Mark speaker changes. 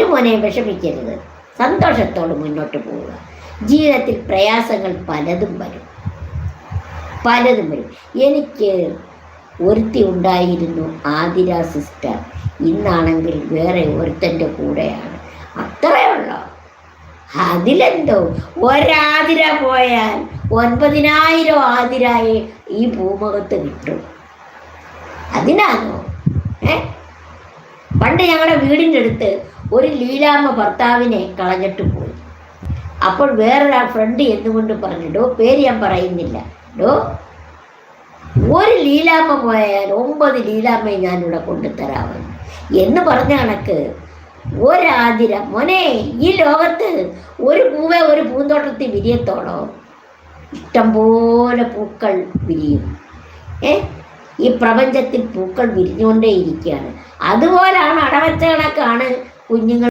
Speaker 1: പൊന്നു മോനെ വിഷമിക്കരുത്. സന്തോഷത്തോട് മുന്നോട്ട് പോവുക. ജീവിതത്തിൽ പ്രയാസങ്ങൾ പലതും വരും. പലതും വരും. എനിക്ക് ഒരുത്തി ഉണ്ടായിരുന്നു ആതിര സിസ്റ്റർ. ഇന്നാണെങ്കിൽ വേറെ ഒരുത്തന്റെ കൂടെയാണ്. അത്രയേ ഉള്ളൂ. അതിലെന്തോ? ഒരാതിര പോയാൽ ഒൻപതിനായിരം ആതിരായി ഈ ഭൂമുഖത്ത് കിട്ടും. അതിനാണോ? ഏ? പണ്ട് ഞങ്ങളുടെ വീടിന്റെ അടുത്ത് ഒരു ലീലാമ്മ ഭർത്താവിനെ കളഞ്ഞിട്ട് പോയി. അപ്പോൾ വേറൊരാ ഫ്രണ്ട് എന്നുകൊണ്ട് പറഞ്ഞു ഡോ പേര് ഞാൻ പറയുന്നില്ല. ഡോ ഒരു ലീലാമ്മ പോയാൽ ഒമ്പത് ലീലാമ്മയെ ഞാനിവിടെ കൊണ്ടുതരാമെന്ന് എന്ന് പറഞ്ഞ കണക്ക് ഒരാതിര. മോനെ ഈ ലോകത്ത് ഒരു പൂവേ ഒരു പൂന്തോട്ടത്തിൽ വിരിയത്തോളോ? ഇഷ്ടംപോലെ പൂക്കൾ വിരിയും. ഏ? ഈ പ്രപഞ്ചത്തിൽ പൂക്കൾ വിരിഞ്ഞുകൊണ്ടേ ഇരിക്കുകയാണ് അതുപോലാണ് അടവച്ച കണക്കാണ് കുഞ്ഞുങ്ങൾ